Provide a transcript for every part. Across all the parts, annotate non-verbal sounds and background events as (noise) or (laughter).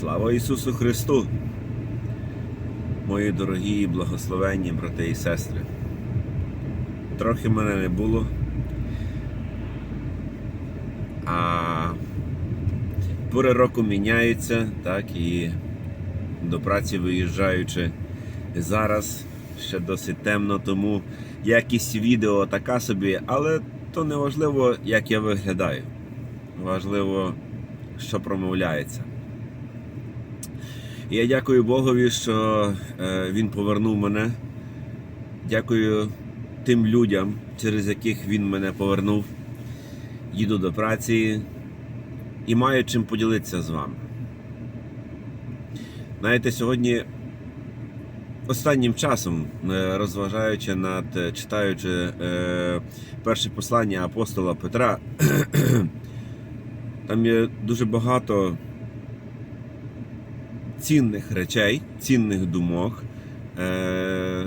Слава Ісусу Христу! Мої дорогі і благословенні брати і сестри. Трохи мене не було. А пори року міняються, так, і до праці виїжджаючи зараз ще досить темно, тому якість відео така собі, але то не важливо, як я виглядаю. Важливо, що промовляється. Я дякую Богові, що е, Він повернув мене. Дякую тим людям, через яких Він мене повернув. Їду до праці і маю чим поділитися з вами. Знаєте, сьогодні останнім часом, е, розважаючи над е, читаючи перше послання апостола Петра, (clears throat) там є дуже багато цінних речей, цінних думок. Е,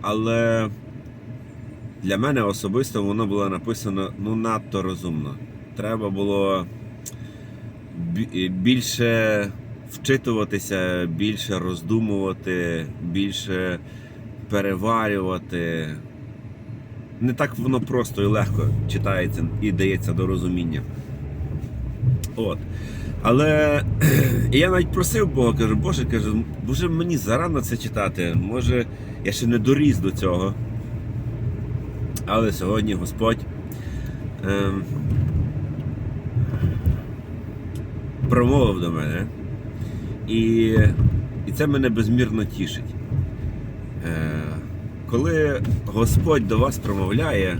але для мене особисто воно було написано ну надто розумно. Треба було більше вчитуватися, більше роздумувати, більше переварювати. Не так воно просто і легко читається і дається до розуміння. От. Але (clears throat) я навіть просив Бога, кажу, Боже, кажу, може мені зарано це читати, може я ще не доріс до цього. Але сьогодні Господь ем, промовив до мене, і, і це мене безмірно тішить. Е, коли Господь до вас промовляє,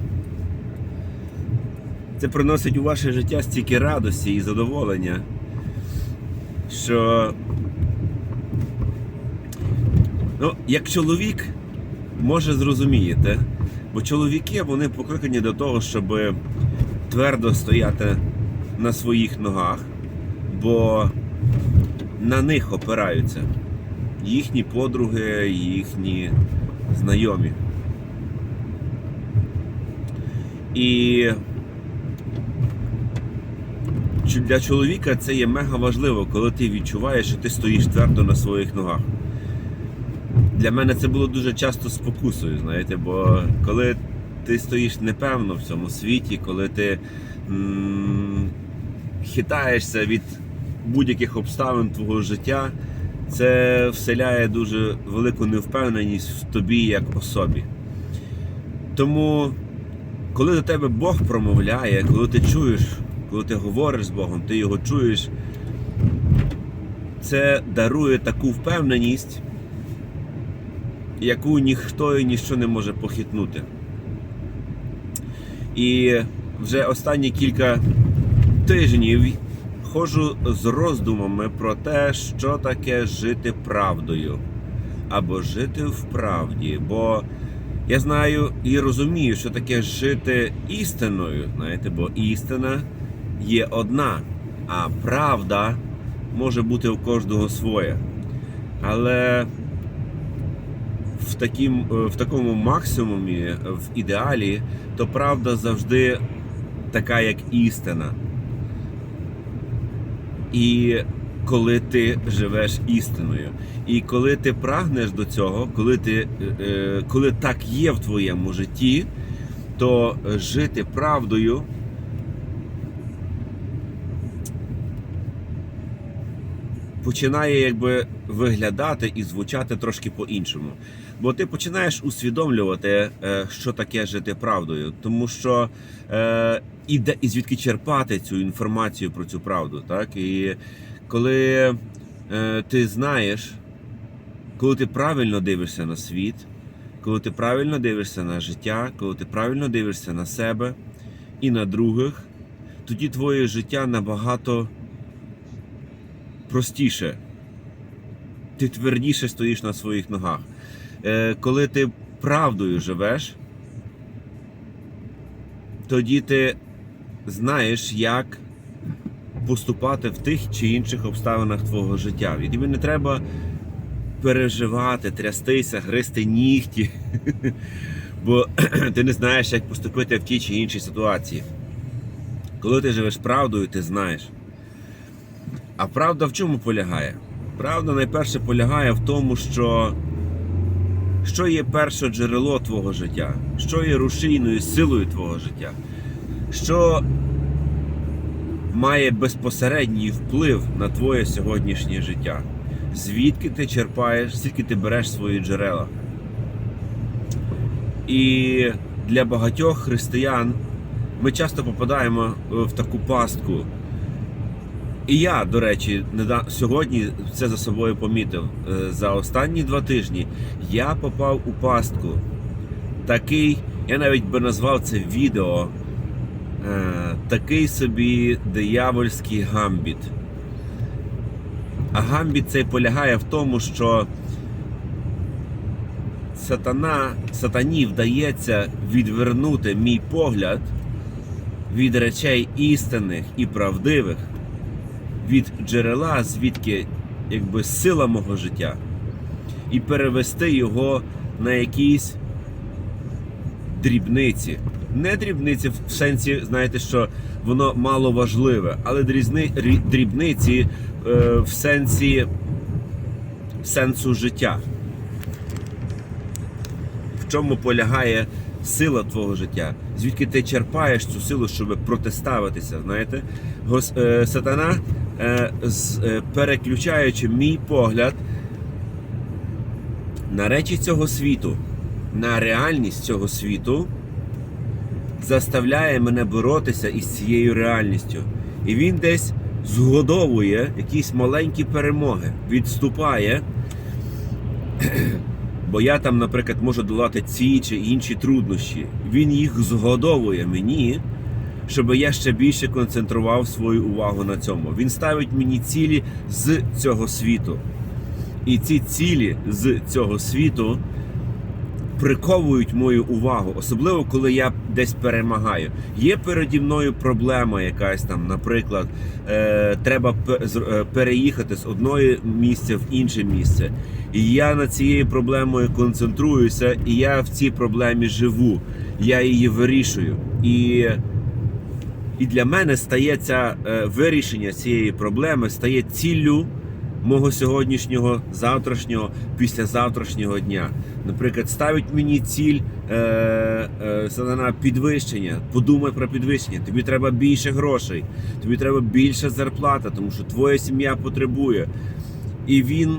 це приносить у ваше життя стільки радості і задоволення, що ну, як чоловік може зрозумієте, бо чоловіки вони покликані до того, щоб твердо стояти на своїх ногах, бо на них опираються їхні подруги, їхні знайомі. І для чоловіка це є мега важливо, коли ти відчуваєш, що ти стоїш твердо на своїх ногах. Для мене це було дуже часто спокусою, знаєте, бо коли ти стоїш непевно в цьому світі, коли ти хитаєшся від будь-яких обставин твого життя, це вселяє дуже велику невпевненість в тобі як особі. Тому, коли до тебе Бог промовляє, коли ти чуєш коли ти говориш з Богом, ти його чуєш, це дарує таку впевненість, яку ніхто і ніщо не може похитнути. І вже останні кілька тижнів ходжу з роздумами про те, що таке жити правдою або жити в правді. Бо я знаю і розумію, що таке жити істиною, знаєте, бо істина є одна, а правда може бути у кожного своя. Але в, таким, в такому максимумі, в ідеалі, то правда завжди така, як істина. І коли ти живеш істиною. І коли ти прагнеш до цього, коли, ти, е, коли так є в твоєму житті, то жити правдою. Починає якби виглядати і звучати трошки по-іншому. Бо ти починаєш усвідомлювати, е, що таке жити правдою, тому що е, і, де, і звідки черпати цю інформацію про цю правду. Так? І коли е, ти знаєш, коли ти правильно дивишся на світ, коли ти правильно дивишся на життя, коли ти правильно дивишся на себе і на других, тоді твоє життя набагато простіше. Ти твердіше стоїш на своїх ногах. Е, Коли ти правдою живеш, тоді ти знаєш, як поступати в тих чи інших обставинах твого життя. І тобі не треба переживати, трястися, гризти нігті, (laughs) бо (clears throat) ти не знаєш, як поступити в тій чи іншій ситуації. Коли ти живеш правдою, ти знаєш. А правда в чому полягає? Правда найперше полягає в тому, що що є перше джерело твого життя, що є рушійною силою твого життя, що має безпосередній вплив на твоє сьогоднішнє життя. Звідки ти черпаєш, звідки ти береш свої джерела. І для багатьох християн ми часто попадаємо е, в таку пастку. І я, до речі, сьогодні це за собою помітив. Е, За останні два тижні я попав у пастку. Такий, я навіть би назвав це відео, е, такий собі диявольський гамбіт. А гамбіт цей полягає в тому, що сатана, сатані вдається відвернути мій погляд від речей істинних і правдивих, від джерела, звідки якби сила мого життя, і перевести його на якісь дрібниці. Не дрібниці в сенсі, знаєте, що воно мало важливе, але дрізни, рі- дрібниці е, в сенсі сенсу життя. В чому полягає сила твого життя? Звідки ти черпаєш цю силу, щоб протиставитися? Знаєте, Гос, е, сатана, переключаючи мій погляд на речі цього світу, на реальність цього світу, заставляє мене боротися із цією реальністю. І він десь згодовує якісь маленькі перемоги, відступає. (clears throat) Бо я там, наприклад, можу долати ці чи інші труднощі. Він їх згодовує мені, щоб я ще більше концентрував свою увагу на цьому. Він ставить мені цілі з цього світу. І ці цілі з цього світу приковують мою увагу, особливо коли я десь перемагаю. Є переді мною проблема якась там, наприклад, е, треба е, переїхати з одного місця в інше місце. І я над цією проблемою концентруюся, і я в цій проблемі живу. Я її вирішую. І, і для мене стає ця е, вирішення цієї проблеми стає ціллю мого сьогоднішнього, завтрашнього, післязавтрашнього дня. Наприклад, ставить мені ціль е, е, сатана підвищення. Подумай про підвищення. Тобі треба більше грошей, тобі треба більша зарплата, тому що твоя сім'я потребує. І він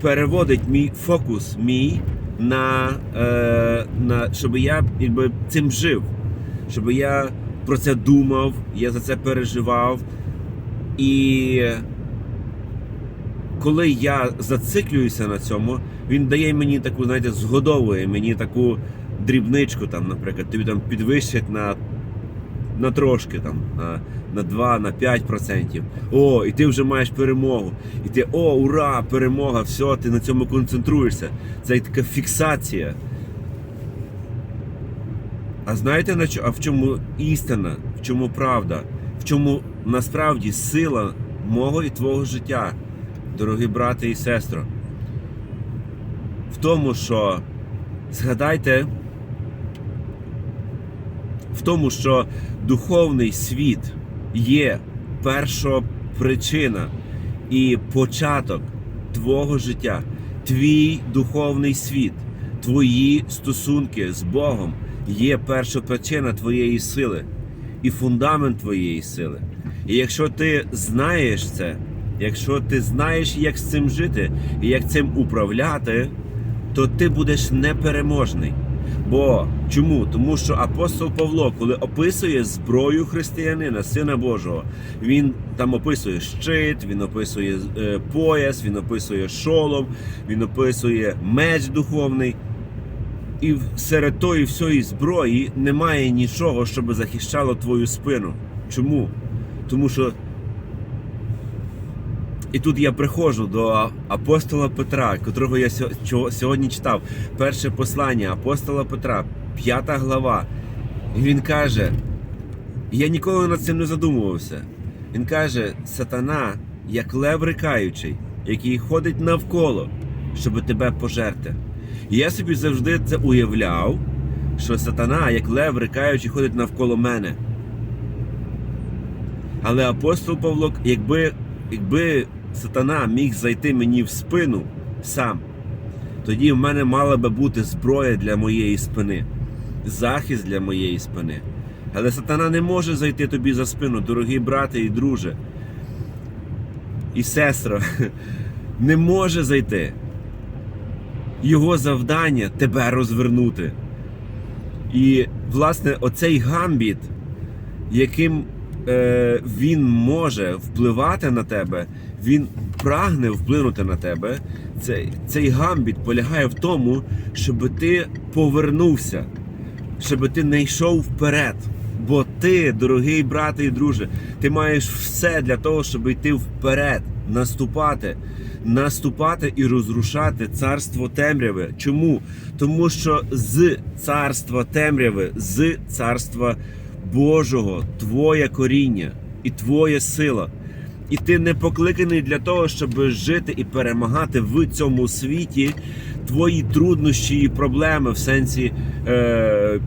переводить мій фокус мій на, е, на щоб я якби цим жив, щоб я про це думав, я за це переживав. І коли я зациклююся на цьому, він дає мені таку, знаєте, згодовує мені таку дрібничку, там, наприклад, тобі там підвищить на, на трошки, там, на, на 2, на 5%. О, і ти вже маєш перемогу. І ти, о, ура, перемога, все, ти на цьому концентруєшся. Це така фіксація. А знаєте на а в чому істина, в чому правда, в чому насправді сила мого і твого життя, дорогі брати і сестри? В тому, що згадайте, в тому, що духовний світ є перша причина і початок твого життя, твій духовний світ, твої стосунки з Богом є перша причина твоєї сили і фундамент твоєї сили. І якщо ти знаєш це, якщо ти знаєш, як з цим жити і як цим управляти, то ти будеш непереможний. Бо чому? Тому що апостол Павло, коли описує зброю християнина, сина Божого, він там описує щит, він описує е, пояс, він описує шолом, він описує меч духовний. І серед тої всієї зброї немає нічого, щоб захищало твою спину. Чому? Тому що. І тут я приходжу до апостола Петра, котрого я сьогодні читав. Перше послання апостола Петра, п'ята глава. І він каже: я ніколи над цим не задумувався. Він каже: Сатана, як лев рикаючий, який ходить навколо, щоб тебе пожерти. І я собі завжди це уявляв, що сатана, як лев рикаючий, ходить навколо мене. Але апостол Павло, якби, якби сатана міг зайти мені в спину сам, тоді в мене мала би бути зброя для моєї спини, захист для моєї спини. Але сатана не може зайти тобі за спину, дорогі брати і друже. І сестра, (laughs) не може зайти. Його завдання тебе розвернути. І, власне, оцей гамбіт, яким е, він може впливати на тебе, він прагне вплинути на тебе. Цей, цей гамбіт полягає в тому, щоб ти повернувся, щоб ти не йшов вперед. Бо ти, дорогий брате і друже, ти маєш все для того, щоб йти вперед, наступати, наступати і розрушати царство темряви. Чому? Тому що з царства темряви, з царства Божого, твоє коріння і твоя сила. І ти не покликаний для того, щоб жити і перемагати в цьому світі твої труднощі і проблеми в сенсі е,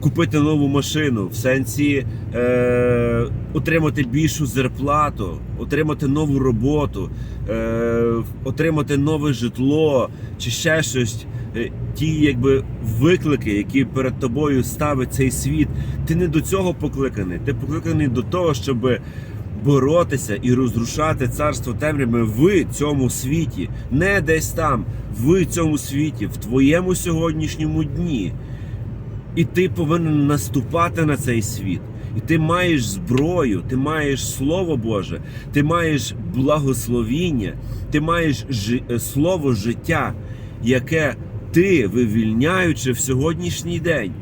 купити нову машину, в сенсі е, отримати більшу зарплату, отримати нову роботу, е, отримати нове житло чи ще щось. Е, Ті якби виклики, які перед тобою ставить цей світ, ти не до цього покликаний. Ти покликаний до того, щоб боротися і розрушати царство темряви в цьому світі, не десь там, в цьому світі, в твоєму сьогоднішньому дні. І ти повинен наступати на цей світ. І ти маєш зброю, ти маєш Слово Боже, ти маєш благословіння, ти маєш жи- е, слово життя, яке ти, вивільняючи в сьогоднішній день,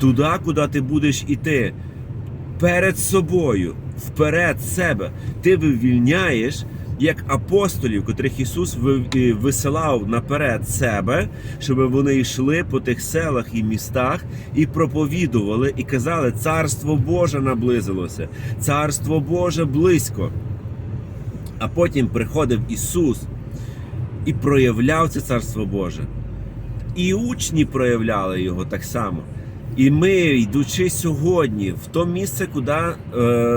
туди, куди ти будеш іти, перед собою, вперед себе, ти вивільняєш як апостолів, котрих Ісус висилав наперед себе, щоб вони йшли по тих селах і містах і проповідували, і казали: Царство Боже наблизилося, Царство Боже близько. А потім приходив Ісус і проявляв це Царство Боже. І учні проявляли його так само. І ми, йдучи сьогодні в то місце, куди е,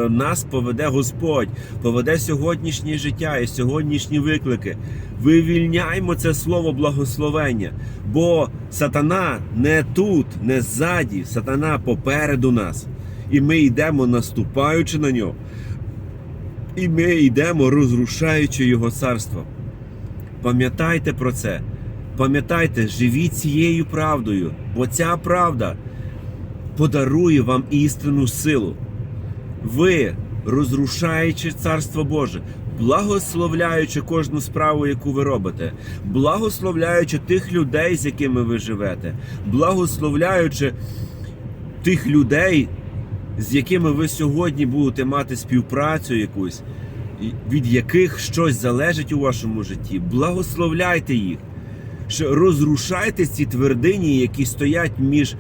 нас поведе Господь, поведе сьогоднішнє життя і сьогоднішні виклики, вивільняймо це слово благословення. Бо сатана не тут, не ззаді, сатана попереду нас. І ми йдемо наступаючи на нього. І ми йдемо розрушаючи його царство. Пам'ятайте про це. Пам'ятайте, живіть цією правдою, бо ця правда подарує вам істинну силу. Ви, розрушаючи Царство Боже, благословляючи кожну справу, яку ви робите, благословляючи тих людей, з якими ви живете, благословляючи тих людей, з якими ви сьогодні будете мати співпрацю якусь, від яких щось залежить у вашому житті, благословляйте їх. Розрушайте ці твердині, які стоять між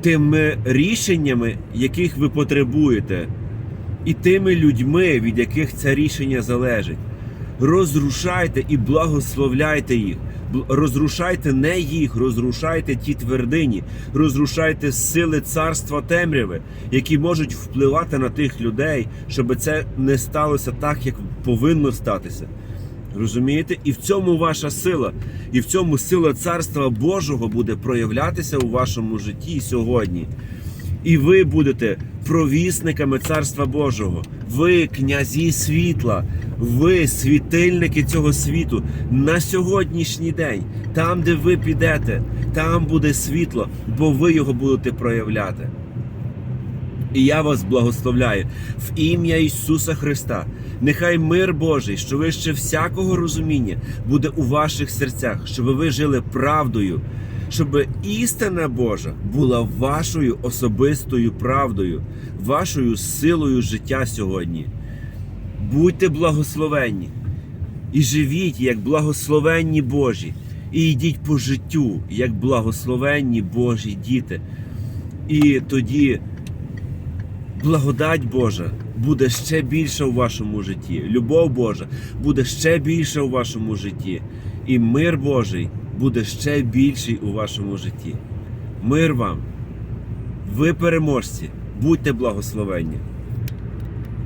тими рішеннями, яких ви потребуєте, і тими людьми, від яких це рішення залежить. Розрушайте і благословляйте їх. Розрушайте не їх, розрушайте ті твердині, розрушайте сили царства темряви, які можуть впливати на тих людей, щоб це не сталося так, як повинно статися. Розумієте? І в цьому ваша сила, і в цьому сила Царства Божого буде проявлятися у вашому житті сьогодні. І ви будете провісниками Царства Божого. Ви князі світла, ви світильники цього світу на сьогоднішній день. Там, де ви підете, там буде світло, бо ви його будете проявляти. І я вас благословляю в ім'я Ісуса Христа. Нехай мир Божий, що вище всякого розуміння, буде у ваших серцях, щоб ви жили правдою, щоб істина Божа була вашою особистою правдою, вашою силою життя сьогодні. Будьте благословенні і живіть як благословенні Божі, і йдіть по життю, як благословенні Божі діти. І тоді благодать Божа буде ще більша у вашому житті. Любов Божа буде ще більша у вашому житті. І мир Божий буде ще більший у вашому житті. Мир вам! Ви переможці! Будьте благословенні!